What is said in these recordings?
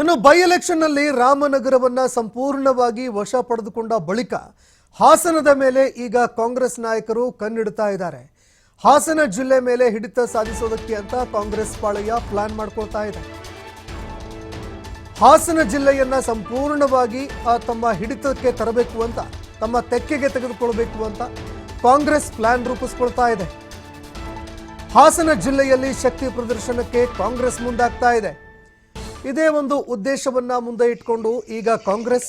ಇನ್ನು ಬೈ ಎಲೆಕ್ಷನ್ನಲ್ಲಿ ರಾಮನಗರವನ್ನ ಸಂಪೂರ್ಣವಾಗಿ ವಶ ಪಡೆದುಕೊಂಡ ಬಳಿಕ ಹಾಸನದ ಮೇಲೆ ಈಗ ಕಾಂಗ್ರೆಸ್ ನಾಯಕರು ಕಣ್ಣಿಡ್ತಾ ಇದ್ದಾರೆ. ಹಾಸನ ಜಿಲ್ಲೆ ಮೇಲೆ ಹಿಡಿತ ಸಾಧಿಸೋದಕ್ಕೆ ಅಂತ ಕಾಂಗ್ರೆಸ್ ಪಾಳಯ ಪ್ಲಾನ್ ಮಾಡ್ಕೊಳ್ತಾ ಇದೆ. ಹಾಸನ ಜಿಲ್ಲೆಯನ್ನ ಸಂಪೂರ್ಣವಾಗಿ ತಮ್ಮ ಹಿಡಿತಕ್ಕೆ ತರಬೇಕು ಅಂತ, ತಮ್ಮ ತೆಕ್ಕೆಗೆ ತೆಗೆದುಕೊಳ್ಬೇಕು ಅಂತ ಕಾಂಗ್ರೆಸ್ ಪ್ಲಾನ್ ರೂಪಿಸ್ಕೊಳ್ತಾ ಇದೆ. ಹಾಸನ ಜಿಲ್ಲೆಯಲ್ಲಿ ಶಕ್ತಿ ಪ್ರದರ್ಶನಕ್ಕೆ ಕಾಂಗ್ರೆಸ್ ಮುಂದಾಗ್ತಾ ಇದೆ. ಇದೇ ಒಂದು ಉದ್ದೇಶವನ್ನ ಮುಂದೆ ಇಟ್ಕೊಂಡು ಈಗ ಕಾಂಗ್ರೆಸ್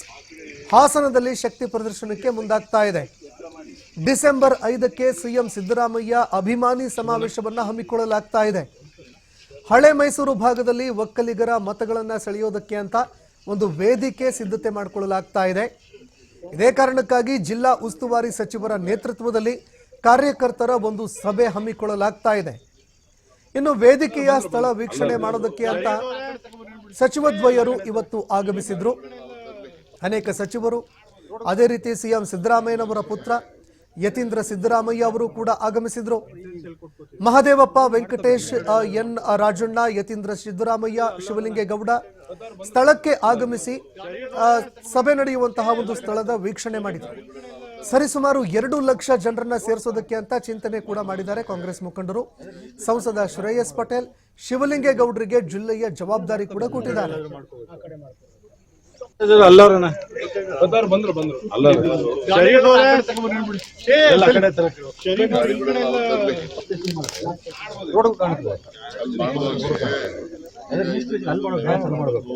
ಹಾಸನದಲ್ಲಿ ಶಕ್ತಿ ಪ್ರದರ್ಶನಕ್ಕೆ ಮುಂದಾಗ್ತಾ ಇದೆ. ಡಿಸೆಂಬರ್ ಐದಕ್ಕೆ ಸಿಎಂ ಸಿದ್ದರಾಮಯ್ಯ ಅಭಿಮಾನಿ ಸಮಾವೇಶವನ್ನ ಹಮ್ಮಿಕೊಳ್ಳಲಾಗ್ತಾ ಇದೆ. ಹಳೆ ಮೈಸೂರು ಭಾಗದಲ್ಲಿ ಒಕ್ಕಲಿಗರ ಮತಗಳನ್ನ ಸೆಳೆಯೋದಕ್ಕೆ ಅಂತ ಒಂದು ವೇದಿಕೆ ಸಿದ್ಧತೆ ಮಾಡಿಕೊಳ್ಳಲಾಗ್ತಾ ಇದೆ. ಇದೇ ಕಾರಣಕ್ಕಾಗಿ ಜಿಲ್ಲಾ ಉಸ್ತುವಾರಿ ಸಚಿವರ ನೇತೃತ್ವದಲ್ಲಿ ಕಾರ್ಯಕರ್ತರ ಒಂದು ಸಭೆ ಹಮ್ಮಿಕೊಳ್ಳಲಾಗ್ತಾ ಇದೆ. ಇನ್ನು ವೇದಿಕೆಯ ಸ್ಥಳ ವೀಕ್ಷಣೆ ಮಾಡೋದಕ್ಕೆ ಅಂತ ಸಚಿವದ್ವಯರು ಇವತ್ತು ಆಗಮಿಸಿದ್ರು. ಅನೇಕ ಸಚಿವರು, ಅದೇ ರೀತಿ ಸಿಎಂ ಸಿದ್ದರಾಮಯ್ಯನವರ ಪುತ್ರ ಯತೀಂದ್ರ ಸಿದ್ದರಾಮಯ್ಯ ಅವರು ಕೂಡ ಆಗಮಿಸಿದ್ರು. ಮಹದೇವಪ್ಪ ವೆಂಕಟೇಶ್ ಎನ್ ರಾಜಣ್ಣ, ಯತೀಂದ್ರ ಸಿದ್ದರಾಮಯ್ಯ, ಶಿವಲಿಂಗೇಗೌಡ ಸ್ಥಳಕ್ಕೆ ಆಗಮಿಸಿ ಸಭೆ ನಡೆಯುವಂತಹ ಒಂದು ಸ್ಥಳದ ವೀಕ್ಷಣೆ ಮಾಡಿದರು. ಸರಿಸುಮಾರು ಎರಡು ಲಕ್ಷ ಜನರನ್ನ ಸೇರಿಸೋದಕ್ಕೆ ಅಂತ ಚಿಂತನೆ ಕೂಡ ಮಾಡಿದ್ದಾರೆ ಕಾಂಗ್ರೆಸ್ ಮುಖಂಡರು. ಸಂಸದ ಶ್ರೇಯಸ್ ಪಟೇಲ್ ಶಿವಲಿಂಗೇಗೌಡರಿಗೆ ಜಿಲ್ಲೆಯ ಜವಾಬ್ದಾರಿ ಕೂಡ ಕೊಟ್ಟಿದ್ದಾರೆ. ಅಲ್ಲವ್ರಣ್ಣ. ಬಂದ್ರು ಬಂದ್ರು ಬಂದ್ರು ಅಲ್ಲವ್ರು ಎಲ್ಲ ಕಡೆ ರೋಡ್ ಕಾಣುತ್ತೆ ಅದೇ ಲಿಸ್ಟ್ ಅಲ್ಲಿ ಮಾಡ್ಬೇಕು